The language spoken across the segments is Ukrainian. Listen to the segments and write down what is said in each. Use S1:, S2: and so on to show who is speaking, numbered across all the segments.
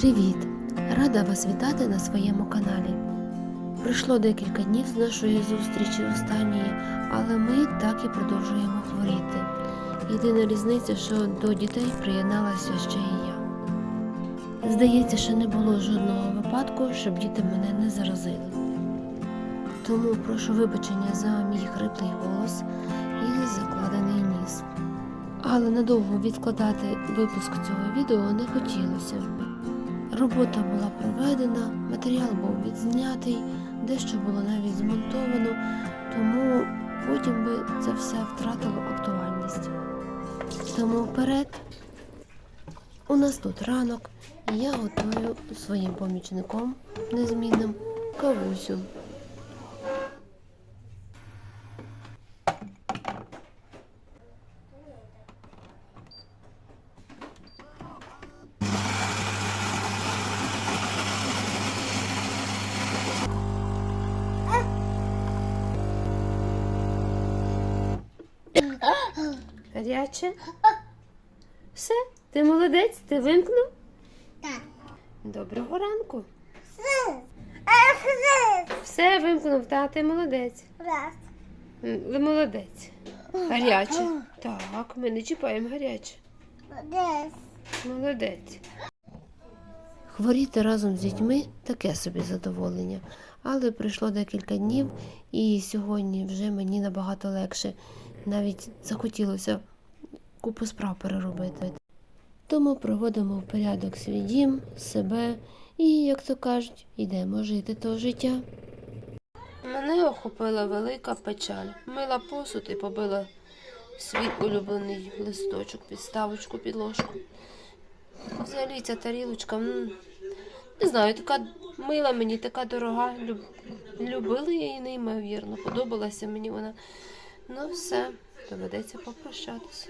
S1: Привіт! Рада вас вітати на своєму каналі. Пройшло декілька днів з нашої зустрічі останньої, але ми так і продовжуємо хворіти. Єдина різниця, що до дітей приєдналася ще і я. Здається, що не було жодного випадку, щоб діти мене не заразили. Тому прошу вибачення за мій хриплий голос і закладений ніс. Але надовго відкладати випуск цього відео не хотілося. Робота була проведена, матеріал був відзнятий, дещо було навіть змонтовано, тому потім би це все втратило актуальність. Тому вперед. У нас тут ранок, і я готую своїм помічником незмінним кавусю. Гаряче? Все, ти молодець, ти вимкнув?
S2: Так.
S1: Доброго ранку. Все вимкнув, та ти молодець.
S2: Раз.
S1: Ви молодець. Гаряче. Так, ми не чіпаємо гаряче.
S2: Десь.
S1: Молодець. Хворіти разом з дітьми таке собі задоволення. Але пройшло декілька днів, і сьогодні вже мені набагато легше. Навіть захотілося купу справ переробити. Тому проводимо в порядок свій дім, себе і, як то кажуть, йдемо жити то життя. Мене охопила велика печаль. Мила посуд і побила свій улюблений листочок, підставочку, підложку. Взагалі ця тарілочка, не знаю, така мила мені, така дорога. Люб... Любила я її неймовірно, подобалася мені вона. Ну все, доведеться попрощатися.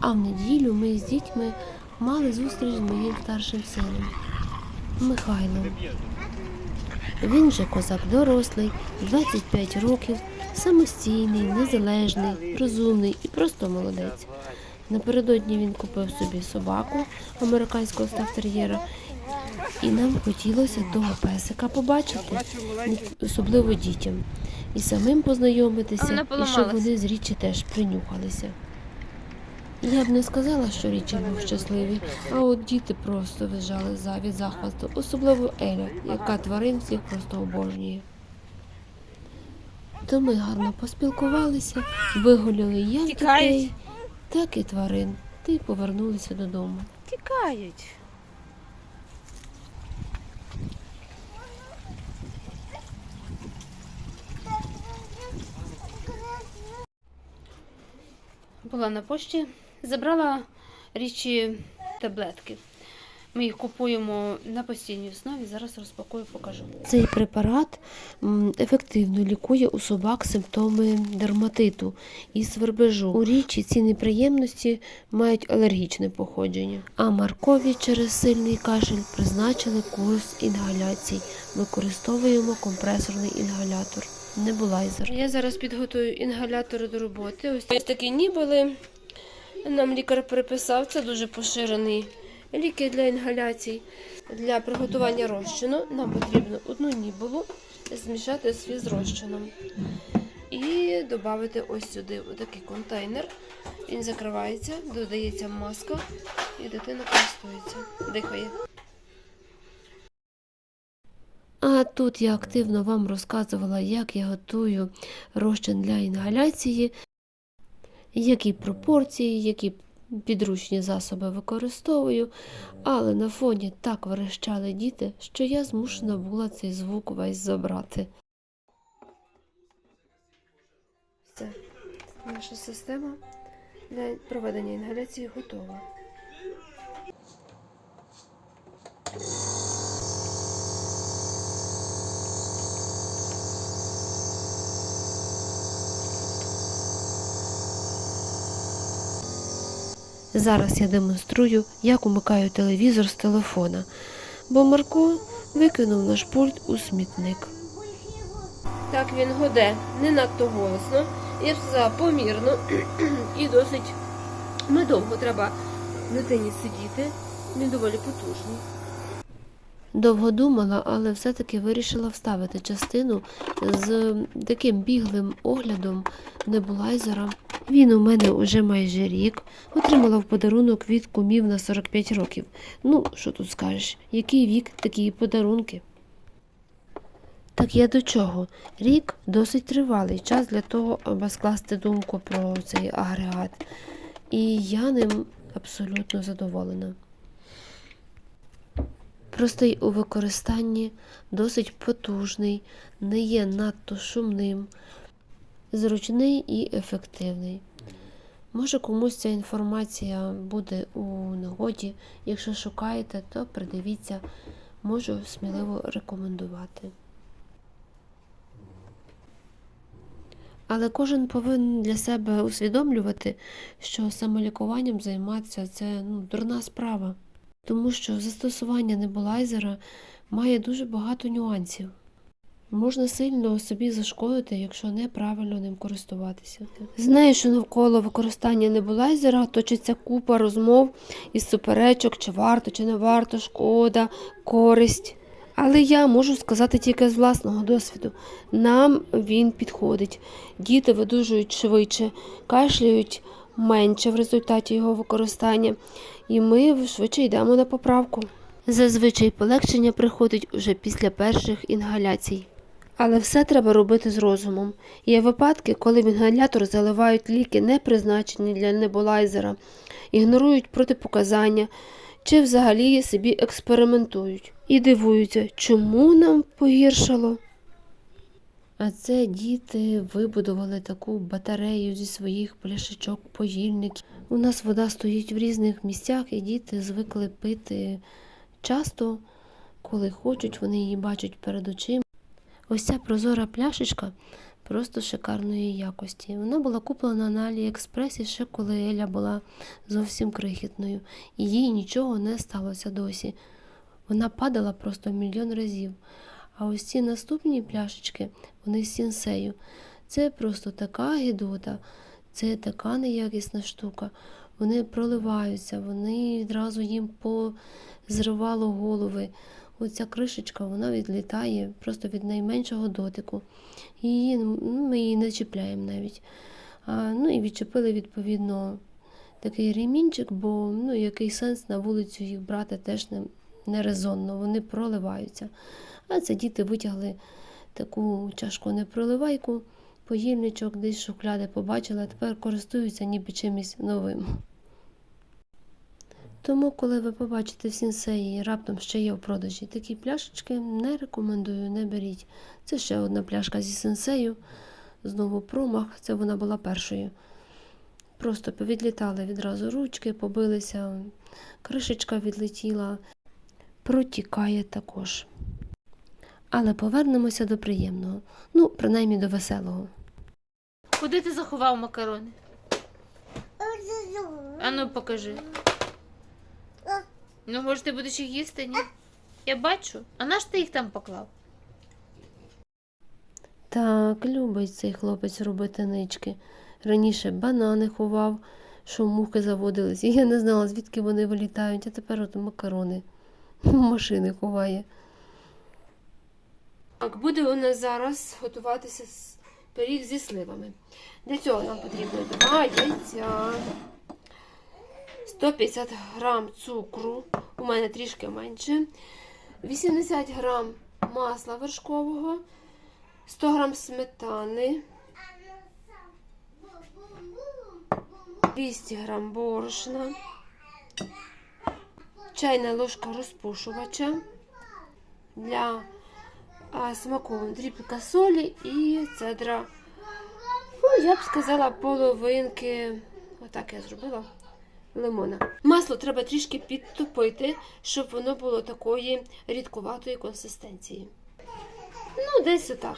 S1: А в неділю ми з дітьми мали зустріч з моїм старшим сином Михайлом. Він вже козак дорослий, 25 років, самостійний, незалежний, розумний і просто молодець. Напередодні він купив собі собаку американського стафтер'єра, і нам хотілося того песика побачити, особливо дітям, і самим познайомитися, і щоб вони з річі теж принюхалися. Я б не сказала, що річі був щасливий, а от діти просто виїжджали за від захвасту, особливо Еля, яка тварин всіх просто обожнює. То ми гарно поспілкувалися, вигуляли як дітей, так і тварин, та й повернулися додому.
S3: Тікають.
S1: Була на пошті, забрала річі таблетки. Ми їх купуємо на постійній основі. Зараз розпакую, покажу. Цей препарат ефективно лікує у собак симптоми дерматиту і свербежу. У річі ці неприємності мають алергічне походження. А Маркові через сильний кашель призначили курс інгаляцій. Використовуємо компресорний інгалятор. Небулайзер. Я зараз підготую інгалятори до роботи. Ось такі нібули. Нам лікар приписав, це дуже поширений ліки для інгаляцій. Для приготування розчину нам потрібно одну нібулу змішати свій з фізрозчином. І додати ось сюди такий контейнер. Він закривається, додається маска, і дитина користується, дихає. А тут я активно вам розказувала, як я готую розчин для інгаляції, які пропорції, які підручні засоби використовую, але на фоні так верещали діти, що я змушена була цей звук весь забрати. Все, наша система для проведення інгаляції готова. Зараз я демонструю, як умикаю телевізор з телефона, бо Марко викинув наш пульт у смітник. Так він гуде не надто голосно, я сказала помірно і досить недовго треба дитині сидіти
S3: Він доволі потужний.
S1: Довго думала, але все-таки вирішила вставити частину з таким біглим оглядом небулайзера. Він у мене уже майже рік. Отримала в подарунок від кумів на 45 років. Ну, що тут скажеш, який вік, такі подарунки. Так я до чого? Рік досить тривалий час для того, аби скласти думку про цей агрегат. І я ним абсолютно задоволена. Простий у використанні, досить потужний, не є надто шумним, зручний і ефективний. Може комусь ця інформація буде у нагоді. Якщо шукаєте, то придивіться, можу сміливо рекомендувати. Але кожен повинен для себе усвідомлювати, що самолікуванням займатися це ну, дурна справа тому що застосування небулайзера має дуже багато нюансів. Можна сильно собі зашкодити, якщо неправильно ним користуватися. Знаю, що навколо використання небулайзера точиться купа розмов із суперечок, чи варто, чи не варто, шкода, користь. Але я можу сказати тільки з власного досвіду. Нам він підходить. Діти видужують швидше, кашляють менше в результаті його використання, і ми швидше йдемо на поправку. Зазвичай полегшення приходить уже після перших інгаляцій. Але все треба робити з розумом. Є випадки, коли в інгалятор заливають ліки, не призначені для небулайзера, ігнорують протипоказання чи взагалі собі експериментують і дивуються, чому нам погіршало. А це діти вибудували таку батарею зі своїх пляшечок, поїльників. У нас вода стоїть в різних місцях, і діти звикли пити часто, коли хочуть, вони її бачать перед очима. Ось ця прозора пляшечка просто шикарної якості. Вона була куплена на Аліекспресі ще коли Еля була зовсім крихітною, і їй нічого не сталося досі. Вона падала просто мільйон разів. А ось ці наступні пляшечки, вони з сінсею. Це просто така гідота, це така неякісна штука. Вони проливаються, вони відразу їм позривало голови. Оця кришечка вона відлітає просто від найменшого дотику. Її, ну, ми її не чіпляємо навіть. А, ну і відчепили відповідно такий ремінчик, бо ну, який сенс на вулицю їх брати теж не, не резонно, вони проливаються. А це діти витягли таку чашку непроливайку, поїльничок, десь шухляди побачили, а тепер користуються ніби чимось новим. Тому, коли ви побачите в сінсеї, раптом ще є в продажі такі пляшечки, не рекомендую, не беріть. Це ще одна пляшка зі сенсею. Знову промах, це вона була першою. Просто повідлітали відразу ручки, побилися, кришечка відлетіла, протікає також. Але повернемося до приємного, ну, принаймні до веселого.
S3: Куди ти заховав макарони? Ану, покажи. Ну, може, ти будеш їх їсти, ні? Я бачу. А наш ти їх там поклав?
S1: Так, любить цей хлопець робити нички. Раніше банани ховав, що мухи заводились, і я не знала, звідки вони вилітають, а тепер от макарони машини ховає. Так, буде у нас зараз готуватися с- пиріг зі сливами. Для цього нам потрібно два яйця, 150 грам цукру, у мене трішки менше, 80 грам масла вершкового, 100 грам сметани, 200 грам борошна, чайна ложка розпушувача для смаку дрібка солі і цедра. Ну, я б сказала, половинки. Отак я зробила лимона. Масло треба трішки підтопити, щоб воно було такої рідкуватої консистенції. Ну, десь отак.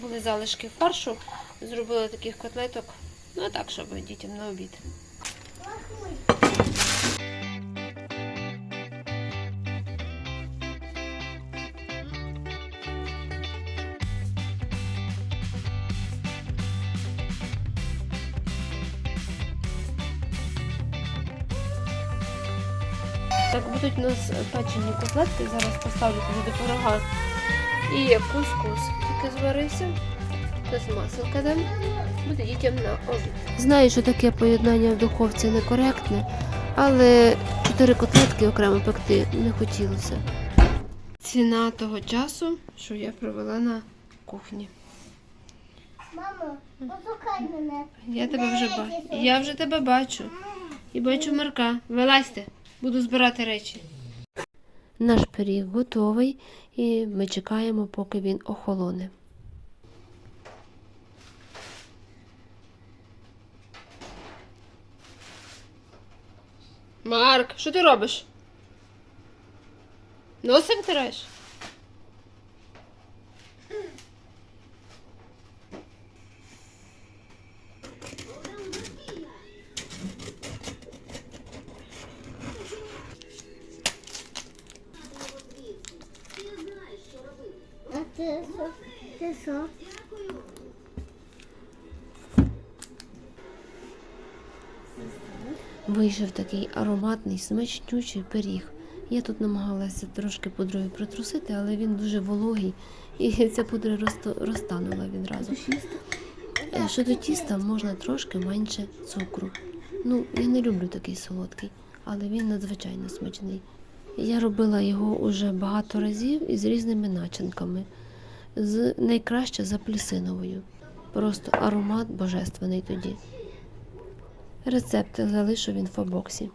S3: Були залишки фаршу, зробила таких котлеток. Ну, так, щоб дітям на обід. Так, будуть у нас печені котлетки. Зараз поставлю туди до пирога. І кускус тільки зварився. Зараз маселка дам. Буде дітям на обід.
S1: Знаю, що таке поєднання в духовці некоректне, але чотири котлетки окремо пекти не хотілося.
S3: Ціна того часу, що я провела на кухні.
S2: Мамо, послухай мене.
S3: Я тебе вже бачу. Я вже тебе бачу. І бачу Марка. Вилазьте, буду збирати речі.
S1: Наш пиріг готовий, і ми чекаємо, поки він охолоне.
S3: Марк, що ти робиш? Носи втираєш?
S1: Вийшов такий ароматний, смачнючий пиріг. Я тут намагалася трошки пудрою притрусити, але він дуже вологий, і ця пудра розтанула відразу. Е, Щодо тіста можна трошки менше цукру. Ну, я не люблю такий солодкий, але він надзвичайно смачний. Я робила його уже багато разів із різними начинками. З найкраще з апельсиновою. Просто аромат божественний тоді. Рецепт залишу в інфобоксі.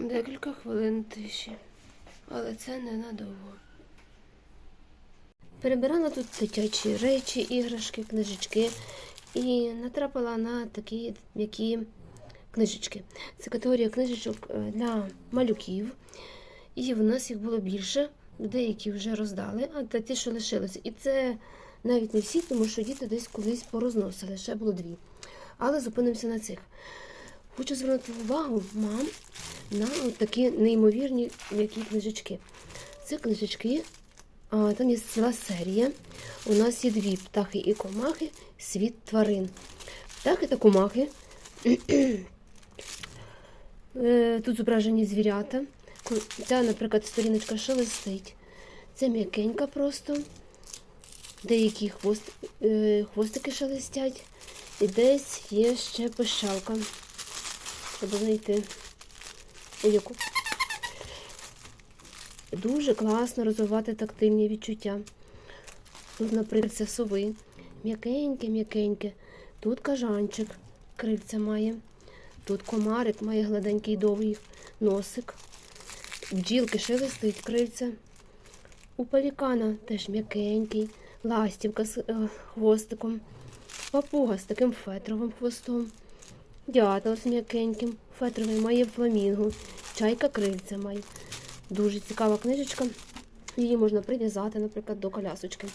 S3: Декілька хвилин тиші. Але це ненадовго.
S1: Перебирала тут дитячі речі, іграшки, книжечки і натрапила на такі м'які книжечки. Це категорія книжечок е, для малюків. І в нас їх було більше, деякі вже роздали, а ті, що лишилися. І це навіть не всі, тому що діти десь колись порозносили, ще було дві. Але зупинимося на цих. Хочу звернути увагу мам на от такі неймовірні м'які книжечки. Це книжечки а, там є ціла серія. У нас є дві птахи і комахи, світ тварин. Птахи та комахи. Е, Тут зображені звірята. Ця, наприклад, сторіночка шелестить. Це м'якенька просто. Деякі хвост, е, хвостики шелестять. І десь є ще пищалка. Треба знайти. Яку. Дуже класно розвивати тактильні відчуття. Тут, наприклад, це сови. М'якеньке, м'якеньке. Тут кажанчик, крильця має. Тут комарик має гладенький довгий носик. Бджілки шелестить крильця. У пелікана теж м'якенький, ластівка з е, хвостиком, папуга з таким фетровим хвостом, дятел з м'якеньким, фетровий має фламінго, чайка крильця має. Дуже цікава книжечка. Її можна прив'язати, наприклад, до колясочки.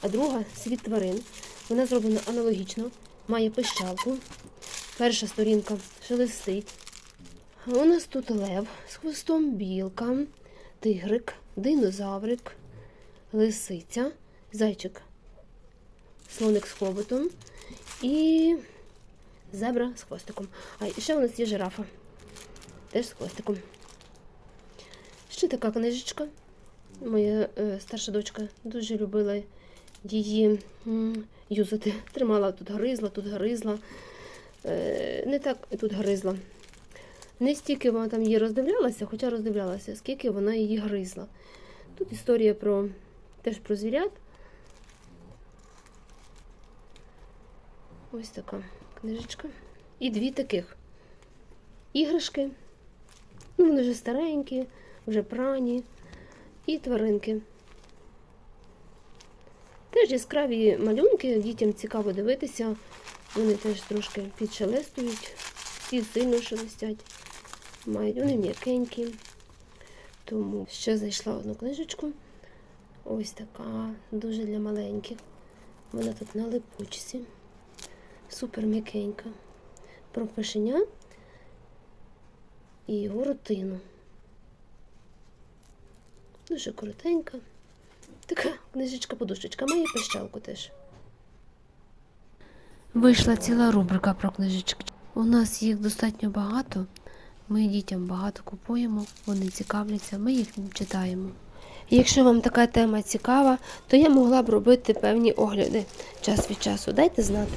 S1: А друга світ тварин. Вона зроблена аналогічно, має пищалку. Перша сторінка шелестить. У нас тут лев з хвостом, білка, тигрик, динозаврик, лисиця, зайчик, слоник з хоботом і зебра з хвостиком. А і ще у нас є жирафа. Теж з хвостиком. Ще така книжечка. Моя е, старша дочка дуже любила її м, юзати. Тримала тут гризла, тут гризла. Е, не так тут гризла. Не стільки вона там її роздивлялася, хоча роздивлялася, скільки вона її гризла. Тут історія про теж про звірят. Ось така книжечка. І дві таких іграшки. Ну, вони вже старенькі, вже прані. І тваринки. Теж яскраві малюнки, дітям цікаво дивитися. Вони теж трошки підшелестують, і сильно шелестять. Мають, вони м'якенькі. Тому ще знайшла одну книжечку. Ось така, дуже для маленьких. Вона тут на липучці. Супер м'якенька. Про пишеня і його рутину. Дуже коротенька. Така книжечка-подушечка. Має пищалку теж. Вийшла ціла рубрика про книжечки. У нас їх достатньо багато. Ми дітям багато купуємо, вони цікавляться, ми їх читаємо. Якщо вам така тема цікава, то я могла б робити певні огляди час від часу. Дайте знати.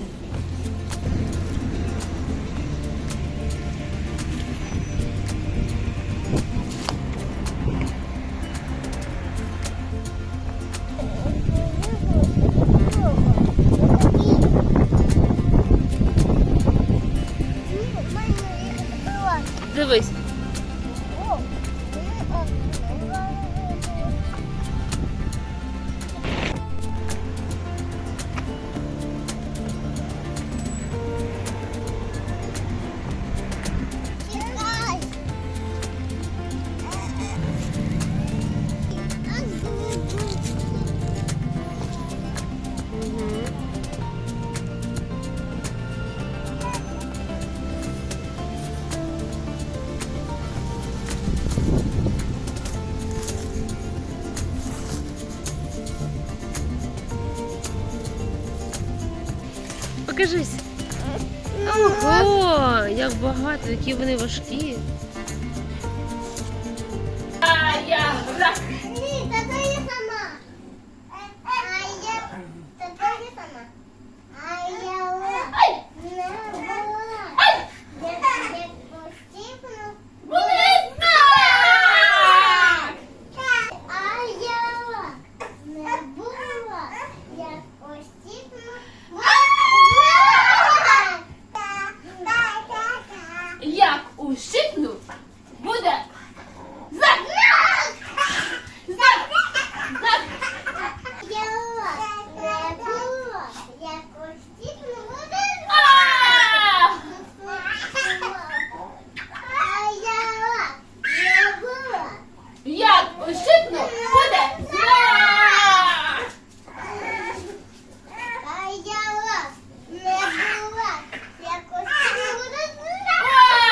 S1: Дивись. Покажись. Ого, як багато, які вони важкі.
S2: Ні,